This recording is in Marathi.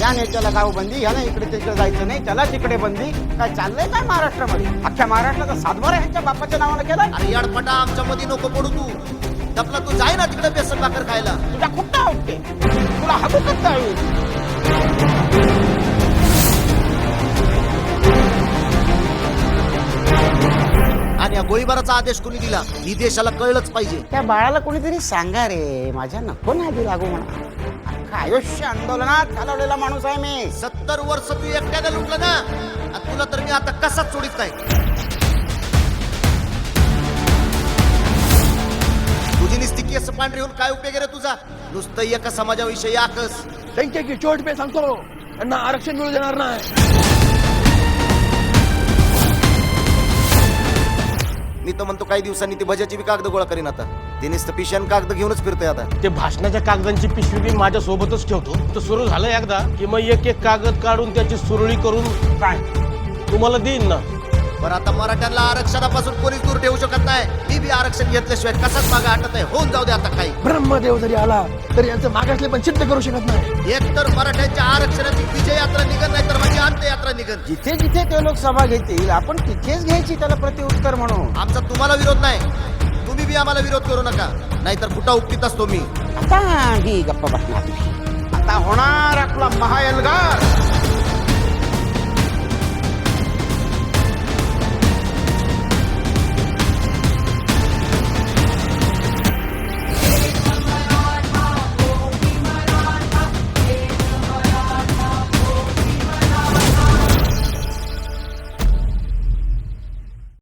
या नेत्याला गाव बंदी ह्याला इकडे तिकडे जायचं नाही त्याला तिकडे बंदी. काय चाललंय काय महाराष्ट्रामध्ये? अख्ख्या महाराष्ट्राचा सातबारा ह्यांच्या बापाच्या नावानं केलाय? अरे याडपटा आमच्या मध्ये नको पडू तू. आपला तू जाय ना तिकडे बेसन भाकर खायला. तुझ्या कुठं आवडते तुला नाही आणि या गोळीबाराचा आदेश कोणी दिला? ही देशाला कळलंच पाहिजे. त्या बाळाला कोणीतरी सांगा रे माझ्या नको नादी लागू म्हणा. आयुष्य आंदोलनात घालवलेला माणूस आहे मी. सत्तर वर्ष तू एकट्याने लुटलं ना आणि तुला तर मी आता कसाच सोडित नाही. तुझी निस्ती केस पांढरी होऊन काय उपयोग आहे रे तुझा? नुसतं एका समाजाविषयी आकस. त्यांच्या चोट पे सांगतो. त्यांना आरक्षण मिळू देणार नाही. मी तर म्हणतो काही दिवसांनी ती भजाची बी कागद गोळा करीन आता. ते नुसतं पिशान कागद घेऊनच फिरतोय आता. ते भाषणाच्या कागदांची पिशवी मी माझ्या सोबतच ठेवतो. तर सुरू झालं एकदा की मग एक एक कागद काढून त्याची सुरळी करून काय? तुम्हाला देईन ना. पण आता मराठ्यांना आरक्षणापासून कोणीच दूर ठेवू शकत नाही. मी बी आरक्षण घेतल्याशिवाय कसाच मागे हटत आहे होऊन जाऊ दे आता काही. ब्रह्मदेव जरी आला तरी यांचं मागासले पण सिद्ध करू शकत नाही. एक तर मराठ्यांच्या आरक्षणाची विजय यात्रा निघत नाही तर अंत्ययात्रा निघत जिथे जिथे ते लोक सभा घेतील आपण तिथेच घ्यायची त्याला प्रत्युत्तर म्हणून. आमचा तुम्हाला विरोध नाही. तुम्ही बी आम्हाला विरोध करू नका. नाहीतर कुठं उपटीत असतो मी. आता ही गप्पा बसणार. आता होणार आपला महाएल्गार